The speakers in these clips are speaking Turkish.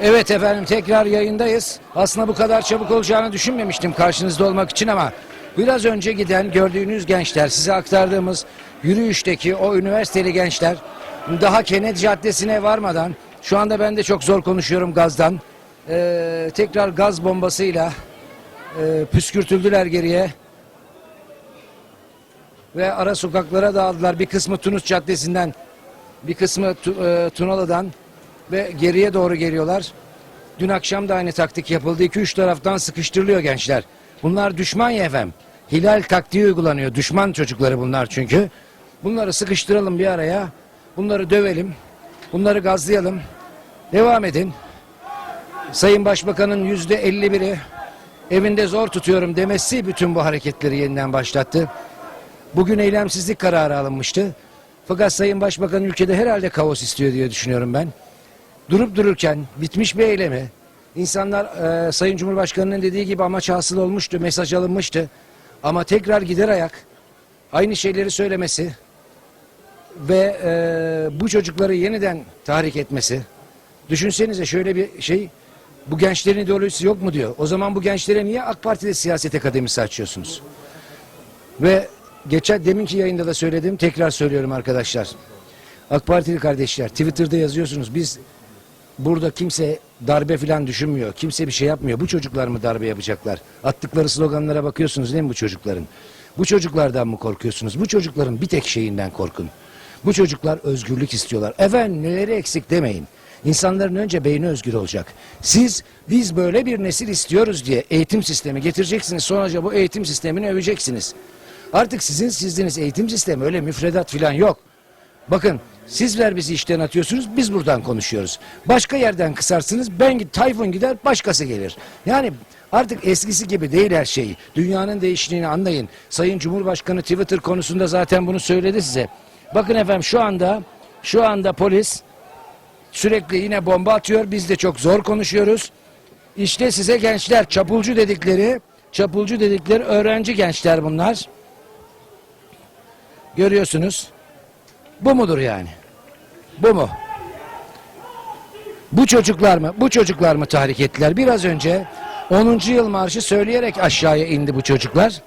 Evet efendim tekrar yayındayız. Aslında bu kadar çabuk olacağını düşünmemiştim karşınızda olmak için ama biraz önce giden gördüğünüz gençler size aktardığımız yürüyüşteki o üniversiteli gençler daha Kennedy Caddesi'ne varmadan şu anda ben de çok zor konuşuyorum gazdan. Ee, tekrar gaz bombasıyla e, püskürtüldüler geriye ve ara sokaklara dağıldılar. Bir kısmı Tunus Caddesi'nden bir kısmı Tu- e, Tunalı'dan ve geriye doğru geliyorlar. Dün akşam da aynı taktik yapıldı. 2-3 taraftan sıkıştırılıyor gençler. Bunlar düşman ya efendim. Hilal taktiği uygulanıyor. Düşman çocukları bunlar çünkü. Bunları sıkıştıralım bir araya. Bunları dövelim. Bunları gazlayalım. Devam edin. Sayın Başbakan'ın yüzde 51'i evinde zor tutuyorum demesi bütün bu hareketleri yeniden başlattı. Bugün eylemsizlik kararı alınmıştı. Fakat Sayın Başbakan ülkede herhalde kaos istiyor diye düşünüyorum ben. Durup dururken bitmiş bir eylemi insanlar e, Sayın Cumhurbaşkanı'nın dediği gibi amaç hasıl olmuştu, mesaj alınmıştı. Ama tekrar gider ayak aynı şeyleri söylemesi ve e, bu çocukları yeniden tahrik etmesi. Düşünsenize şöyle bir şey bu gençlerin ideolojisi yok mu diyor. O zaman bu gençlere niye AK Parti'de siyaset akademisi açıyorsunuz? Ve geçen deminki yayında da söyledim tekrar söylüyorum arkadaşlar. AK Partili kardeşler Twitter'da yazıyorsunuz biz burada kimse darbe falan düşünmüyor. Kimse bir şey yapmıyor. Bu çocuklar mı darbe yapacaklar? Attıkları sloganlara bakıyorsunuz değil mi bu çocukların? Bu çocuklardan mı korkuyorsunuz? Bu çocukların bir tek şeyinden korkun. Bu çocuklar özgürlük istiyorlar. Efendim neleri eksik demeyin. İnsanların önce beyni özgür olacak. Siz biz böyle bir nesil istiyoruz diye eğitim sistemi getireceksiniz. Sonuca bu eğitim sistemini öveceksiniz. Artık sizin sizdiniz eğitim sistemi öyle müfredat falan yok. Bakın sizler bizi işten atıyorsunuz biz buradan konuşuyoruz. Başka yerden kısarsınız ben git Tayfun gider başkası gelir. Yani artık eskisi gibi değil her şey. Dünyanın değiştiğini anlayın. Sayın Cumhurbaşkanı Twitter konusunda zaten bunu söyledi size. Bakın efendim şu anda şu anda polis sürekli yine bomba atıyor. Biz de çok zor konuşuyoruz. İşte size gençler çapulcu dedikleri çapulcu dedikleri öğrenci gençler bunlar. Görüyorsunuz. Bu mudur yani? Bu mu? Bu çocuklar mı? Bu çocuklar mı tahrik ettiler? Biraz önce 10. yıl marşı söyleyerek aşağıya indi bu çocuklar.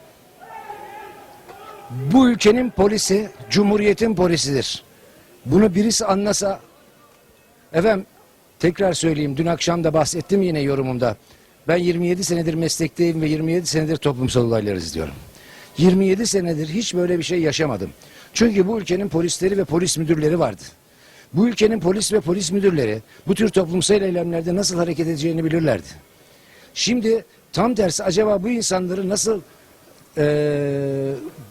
Bu ülkenin polisi, cumhuriyetin polisidir. Bunu birisi anlasa Efendim tekrar söyleyeyim dün akşam da bahsettim yine yorumumda. Ben 27 senedir meslekteyim ve 27 senedir toplumsal olayları izliyorum. 27 senedir hiç böyle bir şey yaşamadım. Çünkü bu ülkenin polisleri ve polis müdürleri vardı. Bu ülkenin polis ve polis müdürleri bu tür toplumsal eylemlerde nasıl hareket edeceğini bilirlerdi. Şimdi tam tersi acaba bu insanları nasıl eee,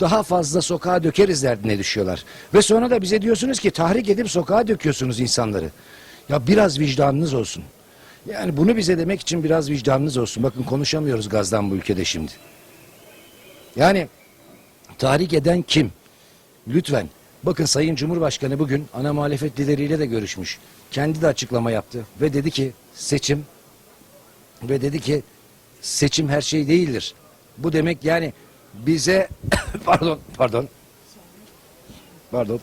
daha fazla sokağa dökeriz derdine düşüyorlar. Ve sonra da bize diyorsunuz ki tahrik edip sokağa döküyorsunuz insanları. Ya biraz vicdanınız olsun. Yani bunu bize demek için biraz vicdanınız olsun. Bakın konuşamıyoruz gazdan bu ülkede şimdi. Yani tahrik eden kim? Lütfen. Bakın Sayın Cumhurbaşkanı bugün ana muhalefet lideriyle de görüşmüş. Kendi de açıklama yaptı ve dedi ki seçim ve dedi ki seçim her şey değildir. Bu demek yani bize pardon pardon pardon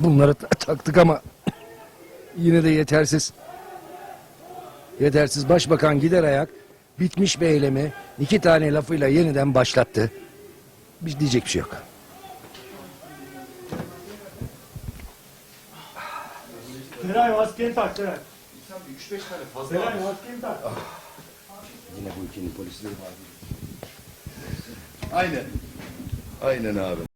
Bunları ta- taktık ama yine de yetersiz. Yetersiz. Başbakan gider ayak bitmiş bir eylemi iki tane lafıyla yeniden başlattı. Bir diyecek bir şey yok. Seray maskeni tak Seray. 3-5 tane fazla Seray maskeni tak. Yine bu ülkenin polisleri var. Aynen. Aynen abi.